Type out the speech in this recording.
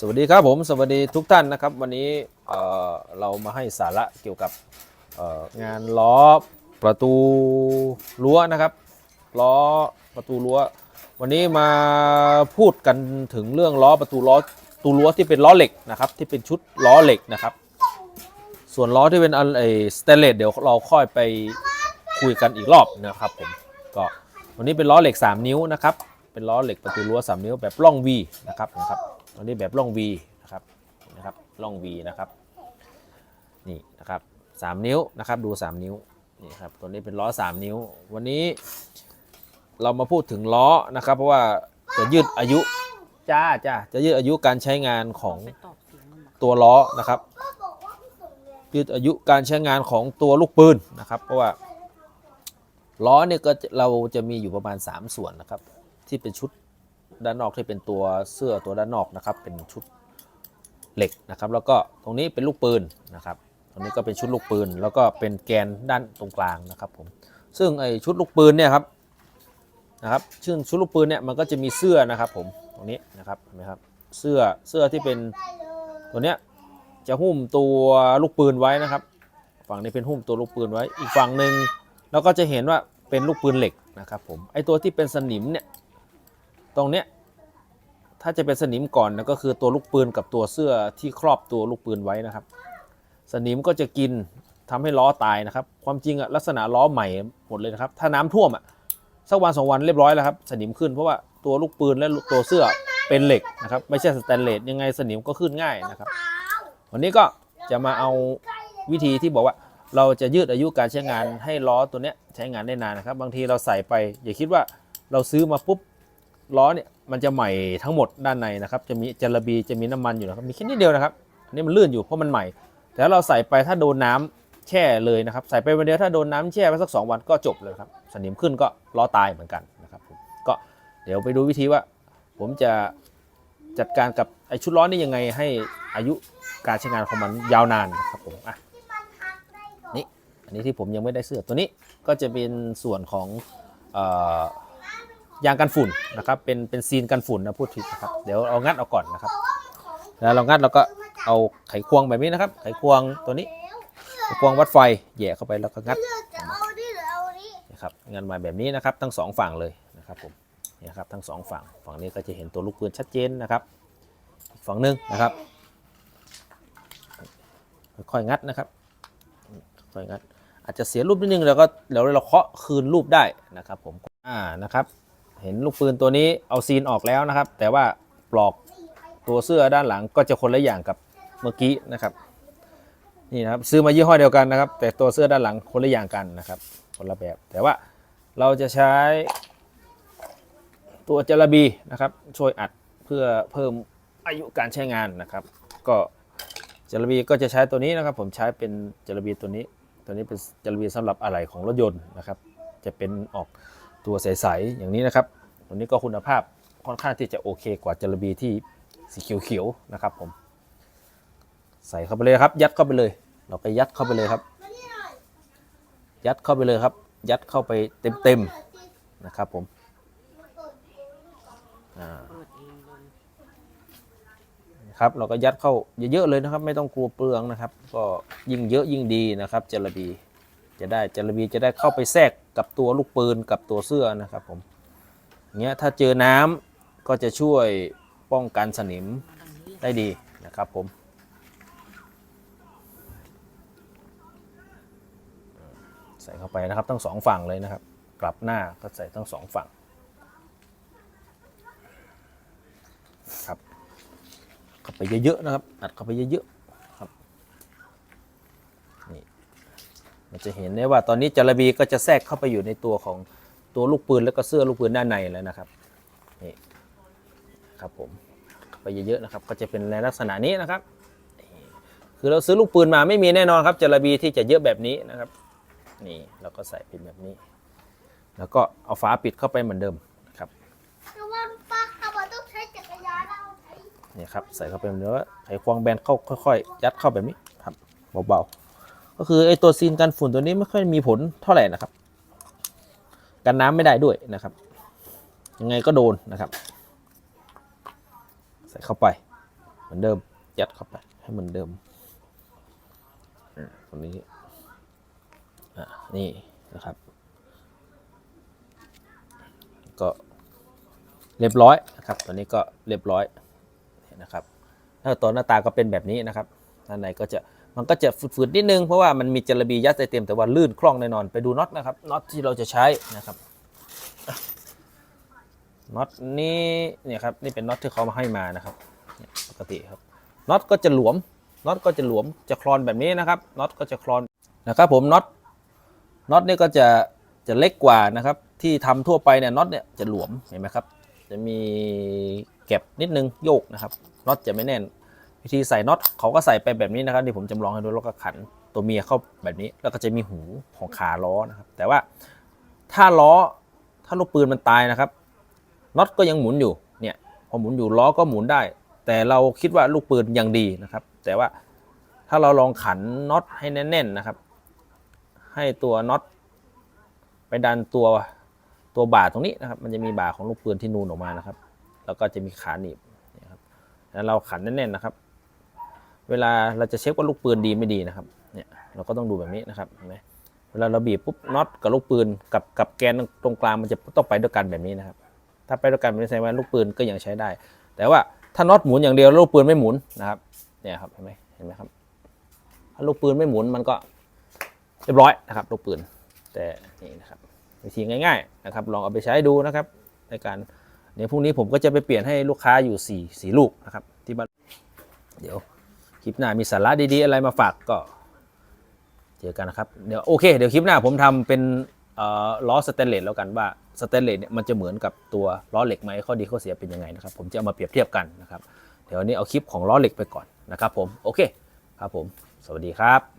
สวัสดีครับผมสวัสดีทุกท่านนะครับ วันนี้เเรามาให้สาระเกี่ยวกับงานล้อประตูรั้วนะครับล้อประตูรั้ว วันนี้มาพูดกันถึงเรื่องล้อประตูล้อตูรั้วที่เป็นล้อเหล็กนะครับ ที่เป็นชุดล้อเหล็กนะครับ ส่วนล้อที่เป็นอันไอสเตนเลสเดี๋ยวเราค่อยไปคุยกันอีกรอบนะครับผมก็วันนี้เป็นล้อเหล็ก 3 นิ้วนะครับเป็นล้อเหล็กประตูรั้ว3 นิ้วแบบล่อง V นะครับนะครับ ตัวนี้แบบล่อง V นะครับนะครับล่อง V นะครับนี่นะครับ3นิ้วนะครับดู 3 นิ้วนี่ครับตัวนี้เป็นล้อ 3 นิ้ว วันนี้เรามาพูดถึงล้อนะครับ เพราะว่าจะยืดอายุจ้าจ้าจะยืดอายุการใช้งานของตัวล้อนะครับ ยืดอายุการใช้งานของตัวลูกปืนนะครับ เพราะว่าล้อเนี่ยก็เราจะมีอยู่ประมาณ 3 ส่วนนะครับ ที่เป็นชุด ด้านนอกที่เป็นตัวเสื้อตัวด้านนอกนะครับ เป็นชุดเหล็กนะครับ แล้วก็ตรงนี้เป็นลูกปืนนะครับตรงนี้ก็เป็นชุดลูกปืน แล้วก็เป็นแกนด้านตรงกลางนะครับผมซึ่งไอชุดลูกปืนเนี่ยครับนะครับซึ่งชุดลูกปืนเนี่ยมันก็จะมีเสื้อนะครับผมตรงนี้นะครับเห็นไหมครับเสื้อเสื้อที่เป็นตัวเนี้ยจะหุ้มตัวลูกปืนไว้นะครับ ฝั่งนี้เป็นหุ้มตัวลูกปืนไว้ อีกฝั่งหนึ่งเราก็จะเห็นว่าเป็นลูกปืนเหล็กนะครับผมไอตัวที่เป็นสนิมเนี่ยตรงเนี้ย ถ้าจะเป็นสนิมก่อนนะก็คือตัวลูกปืนกับตัวเสื้อที่ครอบตัวลูกปืนไว้นะครับ สนิมก็จะกินทำให้ล้อตายนะครับ ความจริงอะลักษณะล้อใหม่หมดเลยนะครับ ถ้าน้ำท่วมอะสักวันสองวันเรียบร้อยแล้วครับสนิมขึ้นเพราะว่าตัวลูกปืนและตัวเสื้อเป็นเหล็กนะครับ ไม่ใช่สแตนเลสยังไงสนิมก็ขึ้นง่ายนะครับ วันนี้ก็จะมาเอาวิธีที่บอกว่าเราจะยืดอายุการใช้งานให้ล้อตัวเนี้ยใช้งานได้นานนะครับ บางทีเราใส่ไป อย่าคิดว่าเราซื้อมาปุ๊บล้อเนี่ย มันจะใหม่ทั้งหมดด้านในนะครับ จะมีจาระบีจะมีน้ำมันอยู่นะครับ มีแค่นิดเดียวนะครับอันนี้มันลื่นอยู่เพราะมันใหม่ แต่เราใส่ไปถ้าโดนน้ำแช่เลยนะครับ ใส่ไปวันเดียวถ้าโดนน้ำแช่ไปสักสองวันก็จบเลยครับ สนิมขึ้นก็ล้อตายเหมือนกันนะครับก็เดี๋ยวไปดูวิธีว่า ผมจะจัดการกับไอชุดล้อนี่ยังไงให้อายุการใช้งานของมันยาวนานนะครับผมอะนี่อันนี้ที่ผมยังไม่ได้เสื้อตัวนี้ก็จะเป็นส่วนของเออ ยางกันฝุ่นนะครับเป็นเป็นซีนกันฝุ่นนะพูดผิดนะครับเดี๋ยวเอางัดเอาก่อนนะครับแล้วเรางัดเราก็เอาไขควงแบบนี้นะครับ ไขควงตัวนี้ไขควงวัดไฟแย่เข้าไปแล้วก็งัดนะครับงัดมาแบบนี้นะครับทั้งสองฝั่งเลยนะครับผมนี่ครับทั้งสองฝั่งฝั่งนี้ก็จะเห็นตัวลูกปืนชัดเจนนะครับอีกฝั่งหนึ่งนะครับค่อยงัดนะครับค่อยงัดอาจจะเสียรูปนิดนึงแล้วก็เดี๋ยวเราเคาะคืนรูปได้นะครับผมอ่านะครับ เห็นลูกปืนตัวนี้เอาซีนออกแล้วนะครับ แต่ว่าปลอกตัวเสื้อด้านหลังก็จะคนละอย่างกับเมื่อกี้นะครับนี่นะครับซื้อมายี่ห้อเดียวกันนะครับ แต่ตัวเสื้อด้านหลังคนละอย่างกันนะครับ คนละแบบ แต่ว่าเราจะใช้ตัวจาระบีนะครับ ช่วยอัดเพื่อเพิ่มอายุการใช้งานนะครับ ก็จาระบีก็จะใช้ตัวนี้นะครับ ผมใช้เป็นจาระบีตัวนี้ ตัวนี้เป็นจาระบีสำหรับอะไหล่ของรถยนต์นะครับ จะเป็นออก ตัวใสๆอย่างนี้นะครับตัวนี้ก็คุณภาพค่อนข้างที่จะโอเคกว่าจาระบีที่สีเขียวๆนะครับ ผม ใส่เข้าไปเลยครับ ยัดเข้าไปเลย เราไปยัดเข้าไปเลยครับ ยัดเข้าไปเลยครับ ยัดเข้าไปเต็มๆนะครับ ผมครับเราก็ยัดเข้าเยอะๆเลยนะครับ ไม่ต้องกลัวเปลืองนะครับ ก็ยิ่งเยอะยิ่งดีนะครับจระบีจะได้จระบีจะได้เข้าไปแทรก กับตัวลูกปืนกับตัวเสื้อนะครับผมเงี้ยถ้าเจอน้ำก็จะช่วยป้องกันสนิมได้ดีนะครับผมใส่เข้าไปนะครับทั้งสองฝั่งเลยนะครับ กลับหน้าก็ใส่ทั้งสองฝั่งครับเข้าไปเยอะๆนะครับอัดเข้าไปเยอะๆครับ นี่ จะเห็นได้ว่าตอนนี้จาระบีก็จะแทรกเข้าไปอยู่ในตัวของตัวลูกปืนแล้วก็เสื้อลูกปืนด้านในแล้วนะครับนี่ครับผมไปเยอะๆนะครับก็จะเป็นในลักษณะนี้นะครับนี่คือเราซื้อลูกปืนมาไม่มีแน่นอนครับจาระบีที่จะเยอะแบบนี้นะครับนี่เราก็ใส่เป็นแบบนี้ แล้วก็เอาฝาปิดเข้าไปเหมือนเดิมนะครับนี่ครับใส่เข้าไปเหมือนื้อไขควงแบนเข้าค่อย ๆ ยัดเข้าแบบนี้ครับเบาๆ ก็คือไอตัวซีนกันฝุ่นตัวนี้ไม่ค่อยมีผลเท่าไหร่นะครับ กันน้ำไม่ได้ด้วยนะครับ ยังไงก็โดนนะครับ ใส่เข้าไป เหมือนเดิม ยัดเข้าไปให้เหมือนเดิมอ่าตรงนี้อะนี่นะครับ ก็เรียบร้อยนะครับตัวนี้ก็เรียบร้อยนะครับ ถ้าตัวหน้าตาก็เป็นแบบนี้นะครับด้านในก็จะ มันก็จะฝืดๆนิดนึง เพราะว่ามันมีจระบียัดใส่เต็มแต่ว่าลื่นคล่องแน่นอนไปดูน็อตนะครับน็อตที่เราจะใช้นะครับน็อตนี้เนี่ยครับนี่เป็นน็อตที่เขามาให้มานะครับปกติครับน็อตก็จะหลวมน็อตก็จะหลวมจะคลอนแบบนี้นะครับน็อตก็จะคลอนนะครับผมน็อตน็อตนี่ก็จะจะเล็กกว่านะครับที่ทำทั่วไปเนี่ยน็อตเนี่ยจะหลวมเห็นไหมครับ จะมีเก็บนิดนึงโยกนะครับน็อตจะไม่แน่น วิธีใส่น็อตเขาก็ใส่ไปแบบนี้นะครับที่ผมจำลองให้ดูแล้วก็ขันตัวเมียเข้าแบบนี้ แล้วก็จะมีหูของขาล้อนะครับ แต่ว่าถ้าล้อถ้าลูกปืนมันตายนะครับน็อตก็ยังหมุนอยู่เนี่ยพอหมุนอยู่ล้อก็หมุนได้ แต่เราคิดว่าลูกปืนยังดีนะครับ แต่ว่าถ้าเราลองขันน็อตให้แน่นๆนะครับ ให้ตัวน็อตไปดันตัวตัวบ่าตรงนี้นะครับ มันจะมีบ่าของลูกปืนที่นูนออกมานะครับ แล้วก็จะมีขาหนีบนี่ยครับแล้วเราขันแน่นๆนะครับ เวลาเราจะเช็คว่าลูกปืนดีไม่ดีนะครับเนี่ยเราก็ต้องดูแบบนี้นะครับเห็นไหมเวลาเราบีบปุ๊บน็อตกับลูกปืนกับกับแกนตรงกลางมันจะต้องไปด้วยกันแบบนี้นะครับ ถ้าไปด้วยกันมันแสดงว่าลูกปืนก็ยังใช้ได้ แต่ว่าถ้าน็อตหมุนอย่างเดียวล้วลูกปืนไม่หมุนนะครับเนี่ยครับเห็นไหมเห็นไหมครับถ้าลูกปืนไม่หมุนมันก็เรียบร้อยนะครับลูกปืนแต่นี่นะครับวิธีง่ายๆนะครับลองเอาไปใช้ดูนะครับในการเดี๋ยวพรุ่งนี้ผมก็จะไปเปลี่ยนให้ลูกค้าอยู่4ี่สี่ลูกนะครับที่บ้านเดี๋ยว คลิปหน้ามีสาระดีๆ อะไรมาฝากก็ เจอกันนะครับเดี๋ยวโอเค เดี๋ยวคลิปหน้าผมทำเป็นล้อสแตนเลสแล้วกันว่าสแตนเลสเนี่ยมันจะเหมือนกับตัวล้อเหล็กไหมข้อดีข้อเสียเป็นยังไงนะครับ ผมจะเอามาเปรียบเทียบกันนะครับ เดี๋ยววันนี้เอาคลิปของล้อเหล็กไปก่อนนะครับผมโอเคครับผม สวัสดีครับ